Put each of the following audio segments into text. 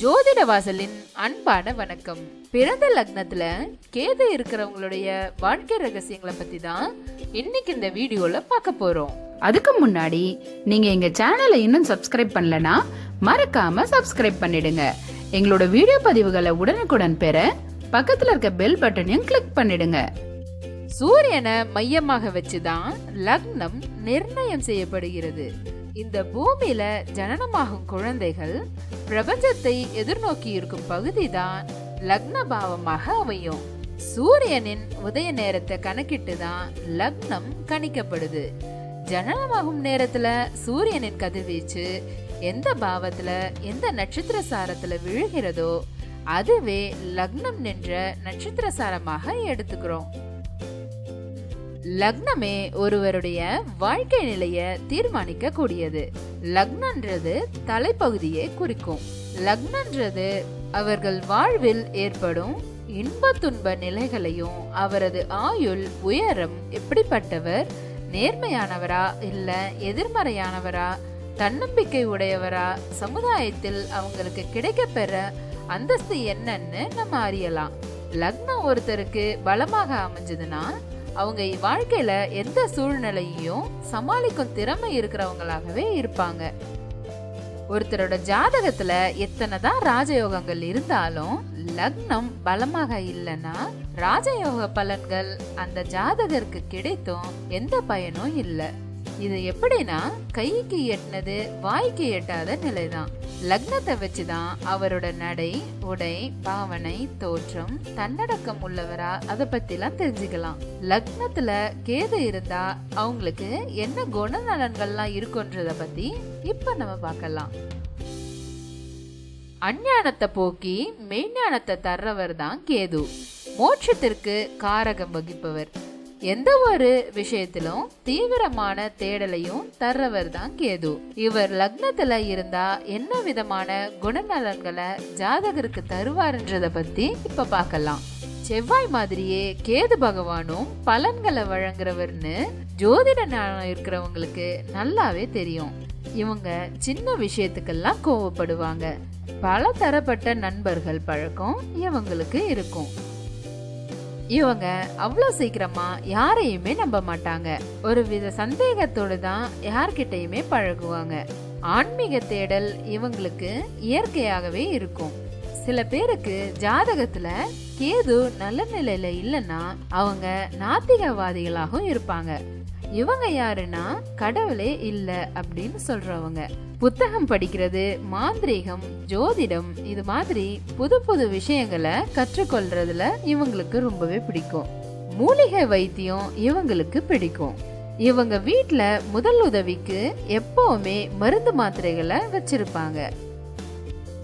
ஜோதிட வாசலின் அன்பான வணக்கம். பிறந்த லக்னத்துல கேது இருக்கிறவங்களுடைய வாழ்க்கை ரகசியங்களை பத்தி தான் இன்னைக்கு இந்த வீடியோல பார்க்க போறோம். அதுக்கு முன்னாடி நீங்க எங்க சேனலை இன்னும் சப்ஸ்கிரைப் பண்ணலனா மறக்காம சப்ஸ்கிரைப் பண்ணிடுங்க. எங்களோட வீடியோ பதிவுகளை உடனுக்குடன் பெற பக்கத்துல இருக்க பெல் பட்டனையும் கிளிக் பண்ணிடுங்க. சூரியனை மையமாக வச்சுதான் லக்னம் நிர்ணயம் செய்யப்படுகிறது. இந்த பூமியில ஜனனமாகும் குழந்தைகள் பிரபஞ்சத்தை எதிர்நோக்கி இருக்கும் பகுதி தான் லக்ன பாவமாக அமையும். சூரியனின் உதய நேரத்தை கணக்கிட்டு தான் லக்னம் கணிக்கப்படுது. ஜனனமாகும் நேரத்துல சூரியனின் கதிர்வீச்சு எந்த பாவத்துல எந்த நட்சத்திர சாரத்துல விழுகிறதோ அதுவே லக்னம் நின்ற நட்சத்திர சாரமாக எடுத்துக்கிறோம். லக்னமே ஒருவருடைய வாழ்க்கை நிலைய தீர்மானிக்க கூடியது லக்னன்றது தலைப்பகுதியை குறிக்கும். லக்னன்றது அவர்கள் வாழ்வில் ஏற்படும் இன்ப துன்ப நிலைகளையும் அவரது ஆயுள் உயரம் எப்படிப்பட்டவர் நேர்மையானவரா இல்ல எதிர்மறையானவரா தன்னம்பிக்கை உடையவரா சமுதாயத்தில் அவங்களுக்கு கிடைக்கப்பெற அந்தஸ்து என்னன்னு நம்ம அறியலாம். லக்னம் ஒருத்தருக்கு பலமாக அமைஞ்சதுன்னா அவங்க வாழ்க்கையில எந்த சூழ்நிலையையும் சமாளிக்கும் திறமை இருக்கிறவங்களாகவே இருப்பாங்க. ஒருத்தரோட ஜாதகத்துல எத்தனை தான் ராஜயோகங்கள் இருந்தாலும் லக்னம் பலமாக இல்லைன்னா ராஜயோக பலன்கள் அந்த ஜாதகருக்கு கிடைத்தும் எந்த பயனும் இல்லை. இது எப்படின்னா கைக்கு எட்டினது வாய்க்கு எட்டாத நிலைதான். லக்னத்தை வச்சுதான் அவரோட நடை உடை பாவனை தோற்றம் தன்னடக்கம் உள்ளவரா அதை பத்திலாம் தெரிஞ்சுக்கலாம். லக்னத்துல கேது இருந்தா அவங்களுக்கு என்ன குணநலன்கள்லாம் இருக்குன்றத பத்தி இப்ப நம்ம பார்க்கலாம். அஞ்ஞானத்தை போக்கி மெய்ஞானத்தை தர்றவர் தான் கேது. மோட்சத்திற்கு காரகம் வகிப்பவர். எந்த ஒரு விஷயத்திலும் தீவிரமான தேடலையும் தர்றவர் தான் கேது. இவர் லக்னத்துல இருந்தா என்ன விதமான குணநலன்களை ஜாதகருக்கு தருவாருன்றத பத்தி இப்ப பார்க்கலாம். செவ்வாய் மாதிரியே கேது பகவானும் பலன்களை வழங்குறவர்னு ஜோதிட ஞானம் இருக்கிறவங்களுக்கு நல்லாவே தெரியும். இவங்க சின்ன விஷயத்துக்கெல்லாம் கோவப்படுவாங்க. பல தரப்பட்ட நண்பர்கள் பழக்கம் இவங்களுக்கு இருக்கும். இவங்க அவ்வளோ சீக்கிரமா யாரையுமே நம்ப மாட்டாங்க. ஒரு வித சந்தேகத்தோடு தான் யார்கிட்டயுமே பழகுவாங்க. ஆன்மீக தேடல் இவங்களுக்கு இயற்கையாகவே இருக்கும். சில பேருக்கு ஜாதகத்துல கேது நல்ல நிலையில இல்லைன்னா அவங்க நாத்திகவாதிகளாகவும் இருப்பாங்க. இவங்க யாருன்னா கடவுளே இல்ல அப்படின்னு சொல்றவங்க. புத்தகம் படிக்கிறது மாந்திரீகம் ஜோதிடம் இது மாதிரி புது புது விஷயங்களை கற்றுக்கொள்றதுல இவங்களுக்கு ரொம்பவே பிடிக்கும். மூலிகை வைத்தியம் இவங்களுக்கு பிடிக்கும். இவங்க வீட்டில் முதல் உதவிக்கு எப்பவுமே மருந்து மாத்திரைகளை வச்சிருப்பாங்க.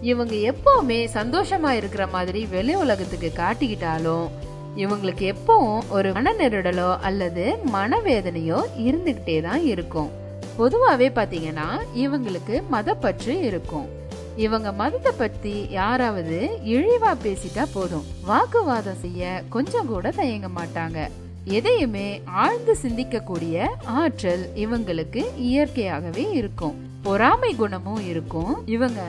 இவங்க எப்பவுமே சந்தோஷமா இருக்கிற மாதிரி வெளி உலகத்துக்கு காட்டிக்கிட்டாலும் இவங்களுக்கு எப்பவும் ஒரு மனநெருடலோ அல்லது மனவேதனையோ இருந்துகிட்டே தான் இருக்கும். பொதுவாகவே பார்த்தீங்கன்னா இவங்களுக்கு மதப்பற்று இருக்கும். இவங்க மதத்தை பத்தி யாராவது இழிவா பேசிட்டா போதும். வாக்குவாதம் செய்ய கொஞ்சம் கூட தயங்க மாட்டாங்க. எதையுமே ஆழ்ந்து சிந்திக்கக்கூடிய ஆற்றல் இவங்களுக்கு இயற்கையாகவே இருக்கும். பொறாமை குணமும் இருக்கும். இவங்க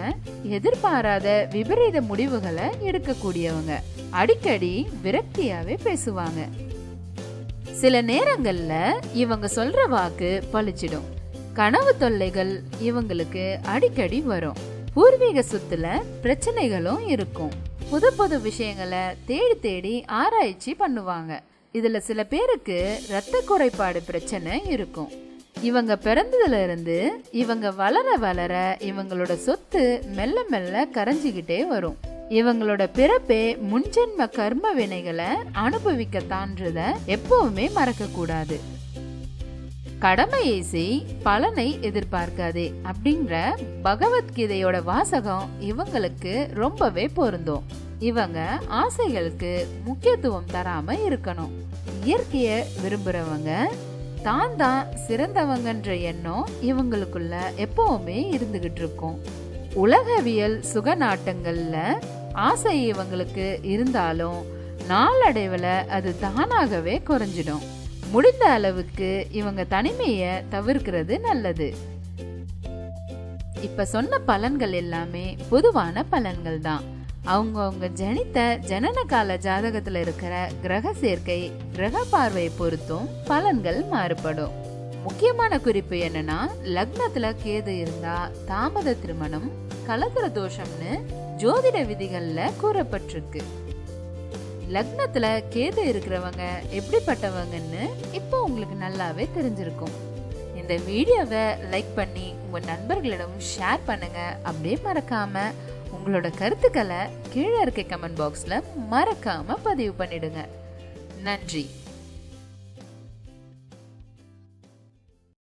எதிர்பாராத விபரீத முடிவுகளை எடுக்கக்கூடியவங்க. அடிக்கடி விரக்தியாவே பேசுவாங்க. சில நேரங்கள்ல இவங்க சொல்ற வாக்கு பழிச்சிடும். கனவு தொல்லைகள் இவங்களுக்கு அடிக்கடி வரும். பூர்வீக சொத்துல பிரச்சனைகளும் இருக்கும். புது புது விஷயங்களை தேடி தேடி ஆராய்ச்சி பண்ணுவாங்க. இதுல சில பேருக்கு ரத்த குறைபாடு பிரச்சனை இருக்கும். இவங்க பிறந்ததுல இருந்து இவங்க வளர வளர இவங்களோட சொத்து மெல்ல மெல்ல கரைஞ்சிக்கிட்டே வரும். இவங்களோட பிறப்பே முன்ஜென்ம கர்ம வினைகளை அனுபவிக்கத்தான்றத எப்பவுமே மறக்க கூடாது கடமையை செய் பலனை எதிர்பார்க்காதே அப்படிங்கிற பகவத்கீதையோட வாசகம் இவங்களுக்கு ரொம்பவே பொருந்தும். இவங்க ஆசைகளுக்கு முக்கியத்துவம் தராம இருக்கணும். இயற்கைய விரும்புறவங்க தான் தான் சிறந்தவங்கன்ற எண்ணம் இவங்களுக்குள்ள எப்பவுமே இருந்துகிட்டு இருக்கும். உலகவியல் சுக நாட்டங்களில் ஆசை இவங்களுக்கு இருந்தாலும் நாளடைவில் அது தானாகவே குறைஞ்சிடும். முடிந்த அளவுக்கு இவங்க தனிமையை தவிர்க்கிறது நல்லது. இப்ப சொன்ன பலன்கள் எல்லாமே பொதுவான பலன்கள் தான். அவங்கவுங்க ஜனித்த ஜனன கால ஜாதகத்துல இருக்கிற கிரக சேர்க்கை கிரக பார்வையை பொறுத்தும் பலன்கள் மாறுபடும். முக்கியமான குறிப்பு என்னன்னா லக்னத்துல கேது இருந்தா தாமத திருமணம் கலத்திர தோஷம்னு ஜோதிட விதிகள்ல கூறப்பட்டிருக்கு. லக்னத்துல கேது இருக்கிறவங்க எப்படிப்பட்டவங்கன்னு இப்போ உங்களுக்கு நல்லாவே தெரிஞ்சிருக்கும். இந்த வீடியோவை லைக் பண்ணி உங்க நண்பர்களிடம் ஷேர் பண்ணுங்க அப்படியே மறக்காம. உங்களோட கருத்துக்களை கீழே இருக்க கமெண்ட் பாக்ஸில் மறக்காம பதிவு பண்ணிடுங்க. நன்றி.